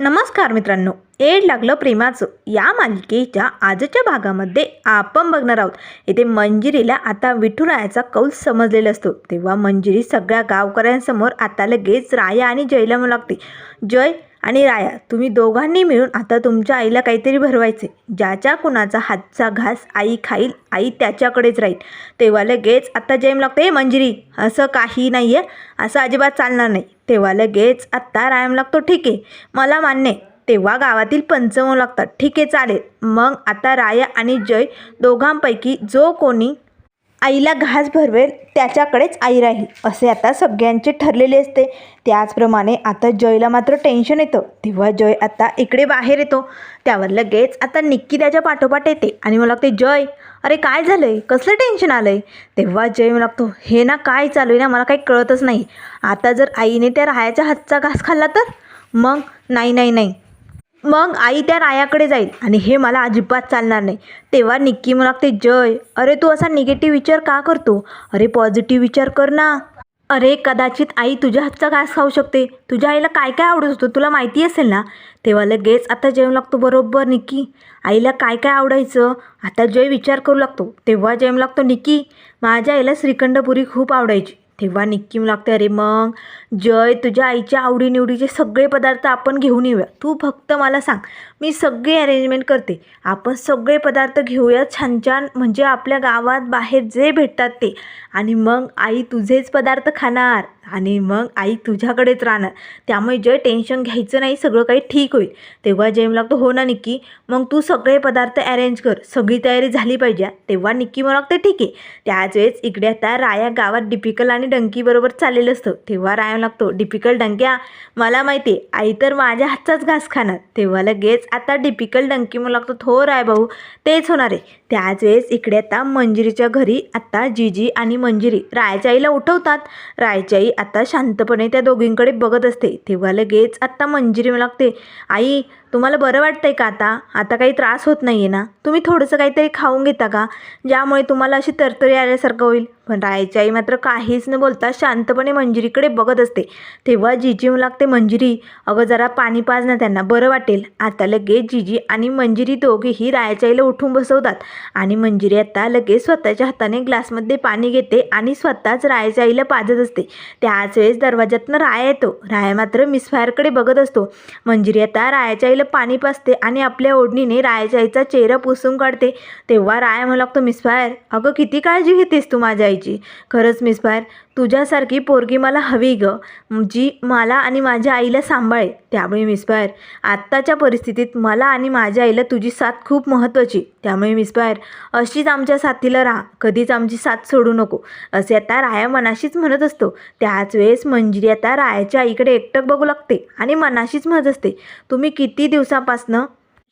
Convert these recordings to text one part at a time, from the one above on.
नमस्कार मित्रांनो एड लागलं प्रेमाचं. या मालिकेच्या आजच्या भागामध्ये आपण बघणार आहोत. येथे मंजिरीला आता विठुरायाचा कौल समजलेला असतो. तेव्हा मंजिरी सगळ्या गावकऱ्यांसमोर आता लगेच राया आणि जयला म्हणू लागते. जय आणि राया तुम्ही दोघांनी मिळून आता तुमच्या आईला काहीतरी भरवायचे. ज्याच्या कुणाचा हातचा घास आई खाईल आई त्याच्याकडेच राहील. तेव्हा लगेच आत्ता जेम लागतं "ए मंजिरी असं काही नाही आहे असं अजिबात चालणार नाही. तेव्हा लगेच आत्ता रायम लागतो ठीक आहे मला मान्य आहे. तेव्हा गावातील पंचम लागतात ठीक आहे चालेल. मग आता राया आणि जय दोघांपैकी जो कोणी आईला घास भरवेल त्याच्याकडेच आई राहील असे आता सगळ्यांचे ठरलेले असते. त्याचप्रमाणे आता जयला मात्र टेन्शन येतं. तेव्हा जय आता इकडे बाहेर येतो. त्यावर लगेच आता निक्की त्याच्या पाठोपाठ येते आणि मला लागते जय अरे काय झालं आहे कसलं टेन्शन आलं आहे तेव्हा जय मला लागतो हे ना काय चालू आहे ना? मला काही कळतच नाही. आता जर आईने त्या रायाच्या हातचा घास खाल्ला तर? मग नाही नाही नाही. मग आई त्या रायाकडे जाईल आणि हे मला अजिबात चालणार नाही. तेव्हा निक्की मला लागते जय. अरे तू असा निगेटिव्ह विचार का करतो? अरे पॉझिटिव्ह विचार कर ना. अरे कदाचित आई तुझ्या हातचा घास खाऊ शकते. तुझ्या आईला काय काय आवडत होतं तुला माहिती असेल ना? तेव्हा लगेच आता जेम लागतो. बरोबर निक्की. आईला काय काय आवडायचं? आता जय विचार करू लागतो. तेव्हा जेम लागतो निक्की माझ्या आईला श्रीखंडपुरी खूप आवडायची. तेव्हा निक्की लागते अरे मग जय तुझ्या आईच्या आवडीनिवडीचे सगळे पदार्थ आपण घेऊन येऊया. तू फक्त मला सांग मी सगळे अरेंजमेंट करते. आपण सगळे पदार्थ घेऊया छान छान म्हणजे आपल्या गावात बाहेर जे भेटतात ते. आणि मग आई तुझेच पदार्थ खाणार आणि मग आई तुझ्याकडेच राहणार. त्यामुळे जय टेन्शन घ्यायचं नाही सगळं काही ठीक होईल. तेव्हा जय मला लागतो हो ना निक्की? मग तू सगळे पदार्थ अरेंज कर. सगळी तयारी झाली पाहिजे. तेव्हा निक्की मला लागतं ठीक आहे. त्याच वेळेस इकडे आता राया गावात डिपिकल आणि डंकीबरोबर चाललेलं असतं. तेव्हा राया लागतो डिपिकल डंक्या मला माहिती आहे आई तर माझ्या हातचाच घास खाणार. तेव्हा लगेच आता डिपिकल डंकी मला लागतो थो राय भाऊ तेच होणार आहे. त्याच वेळेस इकडे आता मंजिरीच्या घरी आता जीजी आणि मंजिरी रायच्या आईला उठवतात. रायची आई आता शांतपणे त्या दोघींकडे बघत असते. तेव्हा लगेच आत्ता मंजिरी लागते. आई तुम्हाला बरं वाटतंय का आता? आता काही त्रास होत नाही आहे ना? तुम्ही थोडंसं काहीतरी खाऊन घेता का? ज्यामुळे तुम्हाला अशी तरतरी आल्यासारखं होईल. पण रायाची आई मात्र काहीच न बोलता शांतपणे मंजिरीकडे बघत असते. तेव्हा जिजी लागते मंजिरी अगं जरा पाणी पाज ना त्यांना बरं वाटेल. आता लगेच जिजी आणि मंजिरी दोघेही रायाच्या आईला उठून बसवतात आणि मंजिरी आता लगेच स्वतःच्या हाताने ग्लासमध्ये पाणी घेते आणि स्वतःच रायाच्या आईला पाजत असते. त्याच वेळेस दरवाज्यातनं राया येतो. राया मात्र मिसफायरकडे बघत असतो. मंजिरी आता रायाच्या आईला पाणी पाजते आणि आपल्या ओढणीने रायाच्या आईचा चेहरा पुसून काढते. तेव्हा राया म्हणू लागतो मिसफायर अगं किती काळजी घेतेस तू माझ्या करायची. खरंच मिसफायर तुझ्यासारखी पोरगी मला हवी ग जी मला आणि माझ्या आईला सांभाळे त्यामुळे मिसफायर आत्ताच्या परिस्थितीत मला आणि माझ्या आईला तुझी साथ खूप महत्त्वाची. त्यामुळे मिसफायर अशीच आमच्या साथीला राहा कधीच आमची साथ सोडू नको. असे आता राया मनाशीच म्हणत असतो. त्याच वेळेस मंजिरी आता रायाच्या आईकडे एकटक बघू लागते आणि मनाशीच म्हणत असते तुम्ही किती दिवसापासनं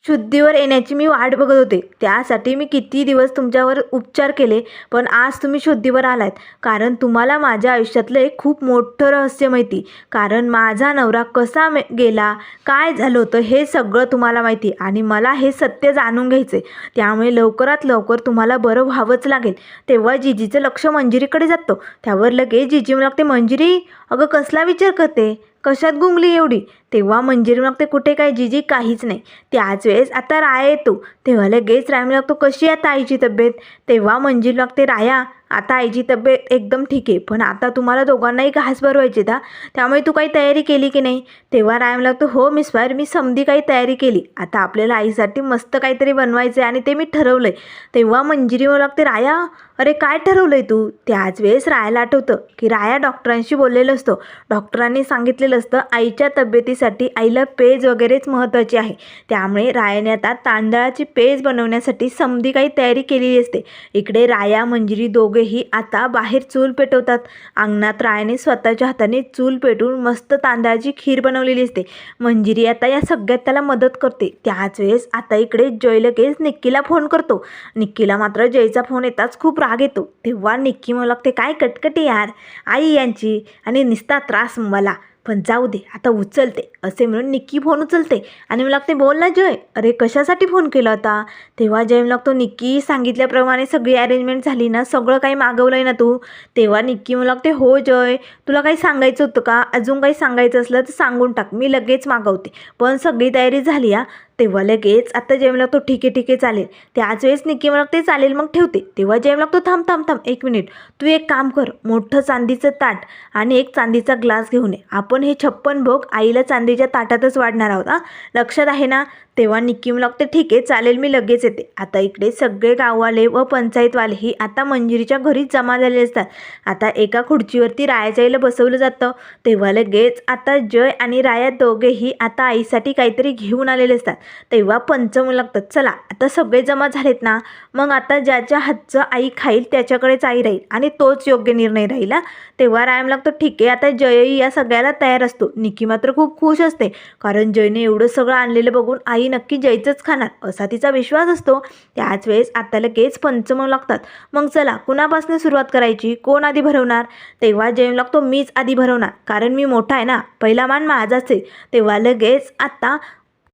शुद्धीवर येण्याची मी वाट बघत होते. त्यासाठी मी किती दिवस तुमच्यावर उपचार केले पण आज तुम्ही शुद्धीवर आलात कारण तुम्हाला माझ्या आयुष्यातलं एक खूप मोठं रहस्य माहिती. कारण माझा नवरा कसा मे गेला काय झालं होतं हे सगळं तुम्हाला माहिती आणि मला हे सत्य जाणून घ्यायचे. त्यामुळे लवकरात लवकर तुम्हाला बरं व्हावंच लागेल. तेव्हा जिजीचं लक्ष मंजिरीकडे जातं. त्यावर लगेच जिजी मला लागते मंजिरी अगं कसला विचार करते? कशात गुंगली एवढी? तेव्हा मंजिरी लागते कुठे काय जिजी काहीच नाही. त्याच वेळेस आता राया येतो. तेव्हा लगेच राया लागतो कशी आहे आता आईची तब्येत? तेव्हा मंजिरी लागते राया आता आईची तब्येत एकदम ठीक आहे पण आता तुम्हाला दोघांनाही घास भरवायची का त्यामुळे तू काही तयारी केली की नाही? तेव्हा रायम लागतो हो मिस फायर मी समधी काही तयारी केली. आता आपल्याला आईसाठी मस्त काहीतरी बनवायचं आहे आणि ते मी ठरवलं आहे तेव्हा मंजिरी मला लागते राया अरे काय ठरवलं आहे तू? त्याच वेळेस रायाला आठवतं की राया डॉक्टरांशी बोललेलं असतं. डॉक्टरांनी सांगितलेलं असतं आईच्या तब्येतीसाठी आईला पेज वगैरेच महत्त्वाची आहे. त्यामुळे रायाने आता तांदळाची पेज बनवण्यासाठी समधी काही तयारी केलेली असते. इकडे राया मंजिरी दोघेही आता बाहेर चूल पेटवतात. अंगणात रायाने स्वतःच्या हाताने चूल पेटून मस्त तांदळाची खीर बनवलेली असते. मंजिरी आता या सगळ्यात त्याला मदत करते. त्याच वेळेस आता इकडे जय लगेच निक्कीला फोन करतो. निक्कीला मात्र जयचा फोन येताच खूप राग येतो. तेव्हा निक्की मला लागते काय कटकटे यार. आई यांची आणि निस्ता त्रास मला. पण जाऊ दे आता उचलते. असे म्हणून निक्की फोन उचलते. आणि मला लागते बोल ना जय. अरे कशासाठी फोन केला होता? तेव्हा जय मला लागतो निक्की सांगितल्याप्रमाणे सगळी अरेंजमेंट झाली ना सगळं काही मागवलं आहे ना तू? तेव्हा निक्की मला लागते हो जय. तुला काही सांगायचं होतं का? अजून काही सांगायचं असलं तर सांगून टाक. मी लगेच मागवते. पण सगळी तयारी झाली हा? तेव्हा लगेच आता जय लागतो ठीक आहे ठीक आहे चालेल त्याच वेळेस निकी मग ते चालेल मग ठेवते. तेव्हा जय लागतो थांब थांब थांब एक मिनिट तू एक काम कर मोठं चांदीचं ताट आणि एक चांदीचा ग्लास घेऊन ये. आपण हे छप्पन भोग आईला चांदीच्या ताटातच वाढणार आहोत हां. लक्षात आहे ना? तेव्हा निक्की मला लागते ठीक आहे चालेल मी लगेच येते. आता इकडे सगळे गाववाले व पंचायतवाले ही आता मंजिरीच्या घरी जमा झाले असतात. आता एका खुर्चीवरती रायाजाईला बसवलं जातं. तेव्हा लगेच आता जय आणि राया दोघेही आता आईसाठी काहीतरी घेऊन आलेले असतात. तेव्हा पंचमू लागतात चला आता सगळे जमा झालेत ना? मग आता ज्याच्या हातचं आई खाईल त्याच्याकडेच आई राहील आणि तोच योग्य निर्णय राहील तेव्हा तेव्हा रायम लागतो ठीक आहे आता जयही या सगळ्याला तयार असतो. निकी मात्र खूप खुश असते कारण जयने एवढं सगळं आणलेलं बघून आई नक्की जयचंच खाणार. असा तिचा विश्वास असतो. त्याच वेळेस आत्ता लगेच पंचम लागतात. मग चला कुणापासून सुरुवात करायची? कोण आधी भरवणार? तेव्हा जय लागतो मीच आधी भरवणार. कारण मी मोठा आहे ना. पहिला मान माझाच आहे तेव्हा लगेच आता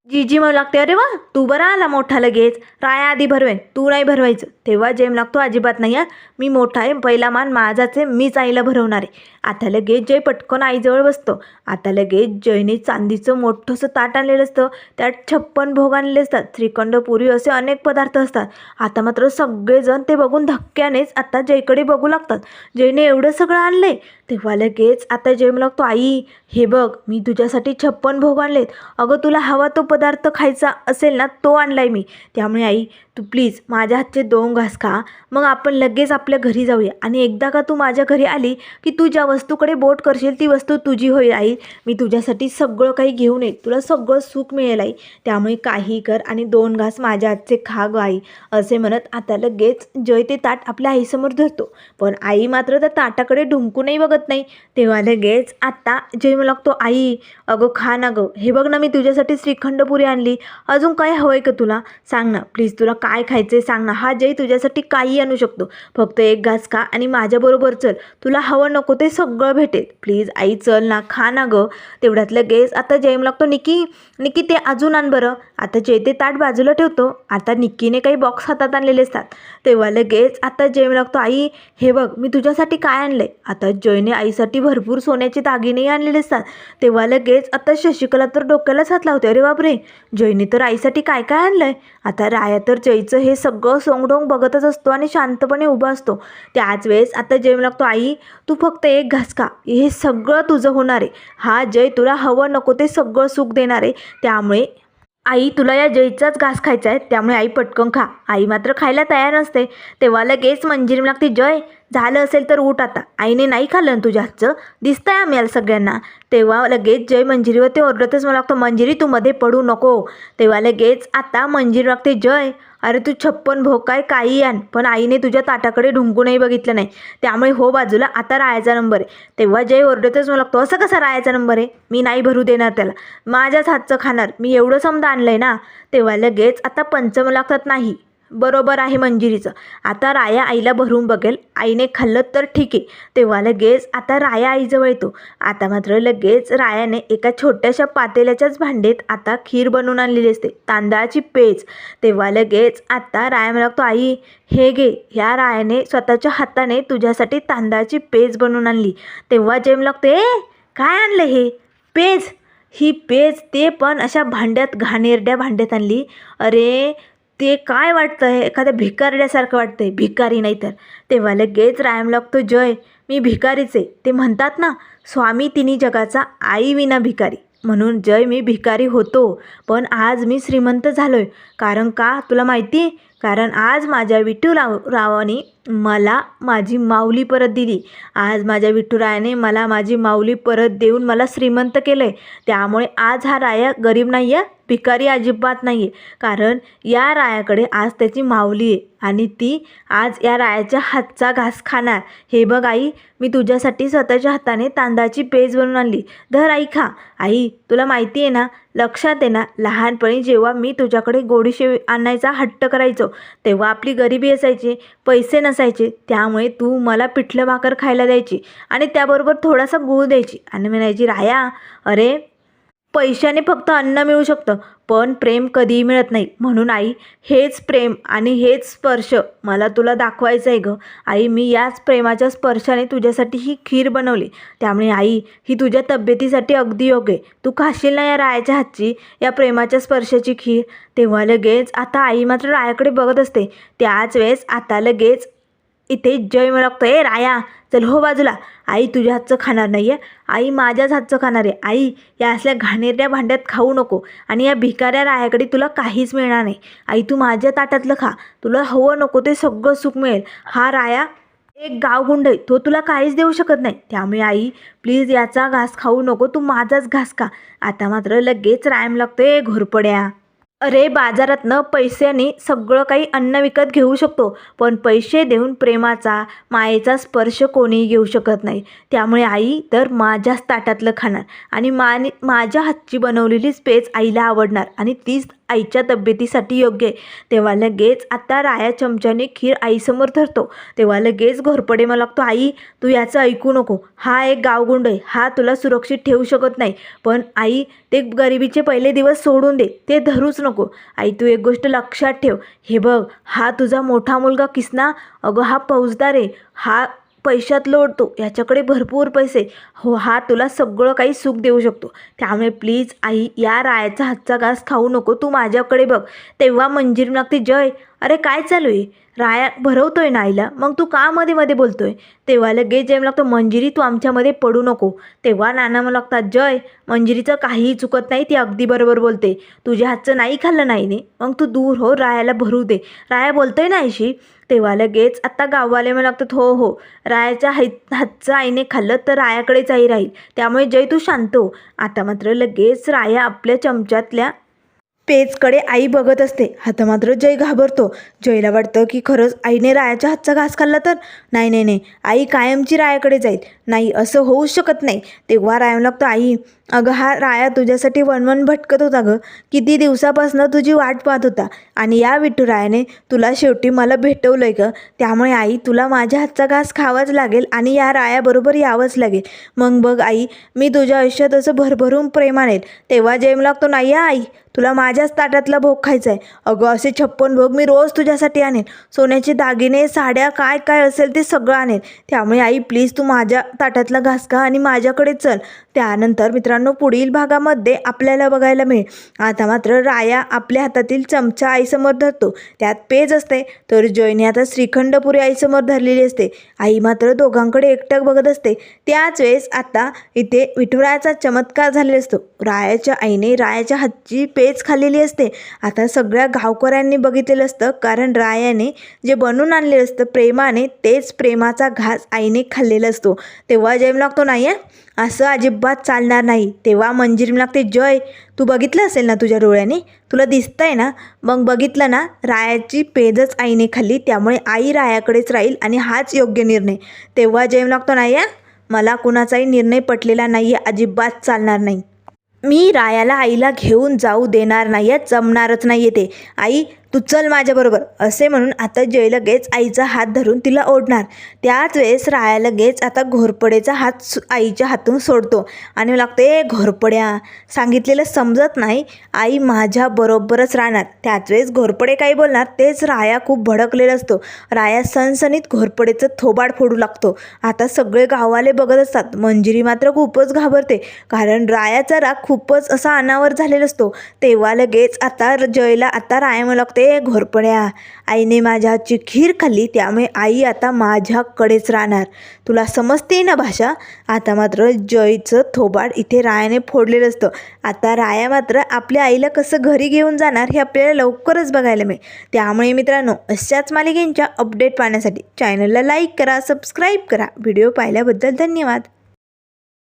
जीजी म्हणू लागते अरे वा तू बरा आला मोठा लगेच. राया आधी भरवेन तू नाही भरवायचं. तेव्हा जेम लागतो अजिबात नाही मी मोठा आहे पहिला मान माझाच आहे मीच आईला भरवणार आहे. आता लगेच जय पटकन आईजवळ बसतो. आता लगेच जयने चांदीचं मोठंसं ताट आणलेलं असतं. त्यात छप्पन भोग आणलेले असतात. श्रीखंड पुरी असे अनेक पदार्थ असतात. आता मात्र सगळेजण ते बघून धक्क्यानेच आता जयकडे बघू लागतात. जयने एवढं सगळं आणले तेव्हा लगेच आता जय लागतो आई हे बघ मी तुझ्यासाठी छप्पन भोग आणलेत. अगं तुला हवा तो पदार्थ खायचा असेल ना तो आणलाय मी. त्यामुळे आई तू प्लीज माझ्या हातचे दोन घास खा. मग आपण लगेच आपल्या घरी जाऊया. आणि एकदा का तू माझ्या घरी आली की तू ज्या वस्तूकडे बोट करशील ती वस्तू तुझी होईल आई. मी तुझ्यासाठी सगळं काही घेऊन येईल. तुला सगळं सुख मिळेल आई. त्यामुळे काही कर आणि दोन घास माझ्या हातचे खा ग आई. असे म्हणत आता लगेच जय ते ताट आपल्या आईसमोर धरतो. पण आई मात्र त्या ताटाकडे ढुंकूनही बघत नाही. तेव्हा लगेच आत्ता जय मला लागतो आई अगं खा ना गं. हे बघ ना मी तुझ्यासाठी श्रीखंडपुरी आणली. अजून काय हवं आहे का तुला? सांग ना. प्लीज तुला काय खायचं आहे सांग ना. हा जय तुझ्यासाठी काही आणू शकतो. फक्त एक घास खा आणि माझ्याबरोबर चल. तुला हवं नको ते सगळं भेटेल. प्लीज आई चल ना खा ना गं. तेवढ्यात लगेच आता जय लागतो. निकी निकी ते अजून आण बरं. आता जय ते ताट बाजूला ठेवतो. आता निक्कीने काही बॉक्स हातात आणलेले असतात. तेव्हा लगेच आता जय लागतो. आई हे बघ मी तुझ्यासाठी काय आणलंय? आता जयने आईसाठी भरपूर सोन्याचे दागिनेही आणलेले असतात. तेव्हा लगेच आता शशिकला तर डोक्यालाच हात लावते अरे बापरे! जयने तर आईसाठी काय काय आणलंय? आता राया तर जयचं हे सगळं सोंगडोंग बघतच असतो आणि शांतपणे उभा असतो. त्याच वेळेस आता जेम लागतो. आई तू फक्त एक घास खा हे सगळं तुझं होणार आहे. हा जय तुला हवं नको ते सगळं सुख देणार आहे. त्यामुळे आई तुला या जयचाच घास खायचा आहे. त्यामुळे आई पटकन खा. आई मात्र खायला तयार नसते. तेव्हा लगेच मंजिरी लागते. जय! झालं असेल तर उठ आता. आईने नाही खाल्लं ना तुझ्या हातचं? दिसतंय आम्हाला सगळ्यांना. तेव्हा लगेच जय मंजिरीवर ते ओरडतच मला लागतो मंजिरी तू मध्ये पडू नको. तेव्हा लगेच आता मंजिरी लागते जय. अरे तू छप्पन भोकाय काही आण. पण आईने तुझ्या ताटाकडे ढुंकूनही बघितलं नाही. त्यामुळे हो बाजूला आता रायाचा नंबर आहे. तेव्हा जय ओरडतच मला लागतो असं कसा रायाचा नंबर आहे? मी नाही भरू देणार त्याला. माझ्याच हातचं खाणार. मी एवढं समजा आणलं आहे ना. तेव्हा लगेच आता पंचम लागतात नाही. बरोबर आहे मंजिरीचं. आता राया आईला भरून बघेल. आईने खाल्लं तर ठीक. आहे तेव्हा लगेच आता राया आईजवळ येतो. आता मात्र लगेच रायाने एका छोट्याशा पातेल्याच्याच भांडेत आता खीर बनवून आणलेली असते. तांदळाची पेज. तेव्हा लगेच आता राया मला लागतो आई हे घे. ह्या रायाने स्वतःच्या हाताने तुझ्यासाठी तांदळाची पेज बनवून आणली. तेव्हा जेम लागतो ए काय आणलं हे? पेज? ही पेज ते पण अशा भांड्यात घाणेरड्या भांड्यात आणली. अरे ते काय वाटतं आहे एखाद्या भिकारड्यासारखं वाटतं आहे भिकारी नाही तर. तेव्हा लगेच रायम लागतो जय मी भिकारीच आहे. ते म्हणतात ना स्वामी तिन्ही जगाचा आई विना भिकारी. म्हणून जय मी भिकारी होतो. पण आज मी श्रीमंत झालो आहे कारण का? तुला माहिती आहे कारण आज माझ्या विठ्ठूराव रावाने मला माझी माऊली परत दिली. आज माझ्या विठुरायाने मला माझी माऊली परत देऊन मला श्रीमंत केलं आहे त्यामुळे आज हा राया गरीब नाही आहे भिकारी अजिबात नाही आहे कारण या रायाकडे आज त्याची माऊली आहे आणि ती आज या रायाच्या हातचा घास खाणार हे बघ आई मी तुझ्यासाठी स्वतःच्या हाताने तांदळाची पेज बनवून आणली. धर आई खा. आई तुला माहिती आहे ना लक्षात आहे ना लहानपणी जेव्हा मी तुझ्याकडे गोडीशेव आणायचा हट्ट करायचो तेव्हा आपली गरिबी असायची पैसे नसायचे त्यामुळे तू मला पिठलं भाकर खायला द्यायची आणि त्याबरोबर थोडासा गूळ द्यायची आणि म्हणायची राया अरे पैशाने फक्त अन्न मिळू शकतं पण प्रेम कधीही मिळत नाही. म्हणून आई हेच प्रेम आणि हेच स्पर्श मला तुला दाखवायचं आहे गं. आई मी याच प्रेमाच्या स्पर्शाने तुझ्यासाठी ही खीर बनवली. त्यामुळे आई ही तुझ्या तब्येतीसाठी अगदी योग्य आहे. तू खाशील ना या रायाच्या हातची या प्रेमाच्या स्पर्शाची खीर? तेव्हा लगेच आता आई मात्र रायाकडे बघत असते. त्याच वेळेस आता लगेच इथे जय मला ए राया चल हो बाजूला. आई तुझ्या हातचं खाणार नाही आहे आई माझ्याच हातचं खाणार आहे. आई या असल्या घाणेरड्या भांड्यात खाऊ नको आणि या भिकाऱ्या रायाकडे तुला काहीच मिळणार नाही. आई तू माझ्या ताटातलं खा. तुला हवं नको ते सगळं सुख मिळेल. हा राया एक गावगुंड आहे. तो तुला काहीच देऊ शकत नाही. त्यामुळे आई प्लीज याचा घास खाऊ नको. तू माझाच घास खा. आता मात्र लगेच रायम लागतोय. घोरपड्या. अरे बाजारातनं पैशाने सगळं काही अन्न विकत घेऊ शकतो पण पैसे देऊन प्रेमाचा मायेचा स्पर्श कोणीही घेऊ शकत नाही. त्यामुळे आई तर माझ्याच ताटातलं खाणार आणि माने माझ्या हातची बनवलेलीच पेज आईला आवडणार आणि तीच आईच्या तब्येतीसाठी योग्य आहे. तेव्हा लगेच आता राया चमच्याने खीर आईसमोर धरतो. तेव्हा लगेच घोरपडे मला लागतो आई तू याचं ऐकू नको. हा एक गावगुंड आहे. हा तुला सुरक्षित ठेवू शकत नाही. पण आई ते गरिबीचे पहिले दिवस सोडून दे. ते धरूच नको. आई तू एक गोष्ट लक्षात ठेव. हे बघ हा तुझा मोठा मुलगा किसना? अगं हा फौजदार आहे. हा पैशात लोटतो याच्याकडे भरपूर पैसे. हो हा तुला सगळं काही सुख देऊ शकतो. त्यामुळे प्लीज आई या रायाचा हातचा घास खाऊ नको. तू माझ्याकडे बघ. तेव्हा मंजिरी लागते जय अरे काय चालू आहे? राया भरवतोय ना आईला. मग तू का मध्ये मध्ये बोलतोय? तेव्हा लगेच जय लागतो. मंजिरी तू आमच्यामध्ये पडू नको. तेव्हा नाना मला लागतात जय. मंजिरीचं काहीही चुकत नाही ती अगदी बरोबर बोलते. तुझ्या हातचं नाही खाल्लं नाही ने मग तू दूर हो रायाला भरू दे. राया बोलतोय ना आईशी? तेव्हा लगेच आत्ता गाववाले मला लागतात हो हो. रायाच्या हात हातचं आईने खाल्लं तर रायाकडेच आई राहील. त्यामुळे जय तू शांत हो. आता मात्र लगेच राया आपल्या चमच्यातल्या पेजकडे आई बघत असते. आता मात्र जय घाबरतो. जयला वाटतं की खरंच आईने रायाच्या हातचा घास खाल्ला तर? नाही नाही नाही. आई कायमची रायाकडे जाईल नाही असं होऊ शकत नाही. तेव्हा राया लागतो आई अगं हा राया तुझ्यासाठी वनवन भटकत होता गं. किती दिवसापासनं तुझी वाट पाहत होता. आणि या विठुरायाने तुला शेवटी मला भेटवलं आहे गं. त्यामुळे आई तुला माझ्या हातचा घास खावाच लागेल आणि या रायाबरोबर यावंच लागेल. मग बघ आई मी तुझ्या आयुष्यात असं भरभरून प्रेम आणेल तेव्हा जेम लागतो नाही या आई तुला माझ्याच ताटातला भोग खायचा आहे अगं असे छप्पन भोग मी रोज तुझ्यासाठी आणेन. सोन्याचे दागिने साड्या काय काय असेल ते सगळं आणेन. त्यामुळे आई प्लीज तू माझ्या ताटातला घास खा आणि माझ्याकडे चल. त्यानंतर मित्रांनो पुढील भागामध्ये आपल्याला बघायला मिळेल. आता मात्र राया आपल्या हातातील चमचा आईसमोर धरतो. त्यात पेज असते. तर जयने आता श्रीखंडपुरी आईसमोर धरलेली असते. आई मात्र दोघांकडे एकटक बघत असते. त्याच वेळेस आता इथे विठुरायाचा चमत्कार झालेला असतो. रायाच्या आईने रायाच्या हातची पेज खाल्लेली असते. आता सगळ्या गावकऱ्यांनी बघितलेलं असतं. कारण रायाने जे बनवून आणलेलं असतं प्रेमाने तेच प्रेमाचा घास आईने खाल्लेला असतो. तेव्हा जयम लागतो नाही आहे असं अजिबात चालणार नाही. तेव्हा मंजिरी लागते जय तू बघितलं असेल ना तुझ्या डोळ्याने? तुला दिसतंय ना? मग बघितलं ना रायाची पेजच आईने खाल्ली. त्यामुळे आई रायाकडेच राहील आणि हाच योग्य निर्णय. तेव्हा जयम लागतो नाही आहे मला कुणाचाही निर्णय पटलेला नाही आहे अजिबात चालणार नाही. मी रायाला आईला घेऊन जाऊ देणार नाही आहे जमणारच नाही आहे ते आई तू चल माझ्याबरोबर. असे म्हणून आता जय लगेच आईचा हात धरून तिला ओढणार. त्याच वेळेस राया लगेच आता घोरपडेचा हात सु- आईच्या हातून सोडतो. आणि लागतो ए घोरपड्या सांगितलेलं समजत नाही. आई माझ्याबरोबरच राहणार. त्याच वेळेस घोरपडे काही बोलणार तेच राया खूप भडकलेला असतो. राया सणसणीत घोरपडेचं थोबाड फोडू लागतो. आता सगळे गाववाले बघत असतात. मंजिरी मात्र खूपच घाबरते. कारण रायाचा राग खूपच असा अनावर झालेला असतो. तेव्हा लगेच आता जयला आता राया मला लागते "ए घोरपड्या आईने माझ्या हातची खीर खाल्ली त्यामुळे आई आता माझ्याकडेच राहणार. तुला समजते ना भाषा? आता मात्र जयचं थोबाड इथे रायाने फोडलेलं असतं. आता राया मात्र आपल्या आईला कसं घरी घेऊन जाणार हे आपल्याला लवकरच बघायला मिळेल. त्यामुळे मित्रांनो अशाच मालिकेंच्या अपडेट पाहण्यासाठी चॅनलला लाईक करा सबस्क्राईब करा. व्हिडिओ पाहिल्याबद्दल धन्यवाद.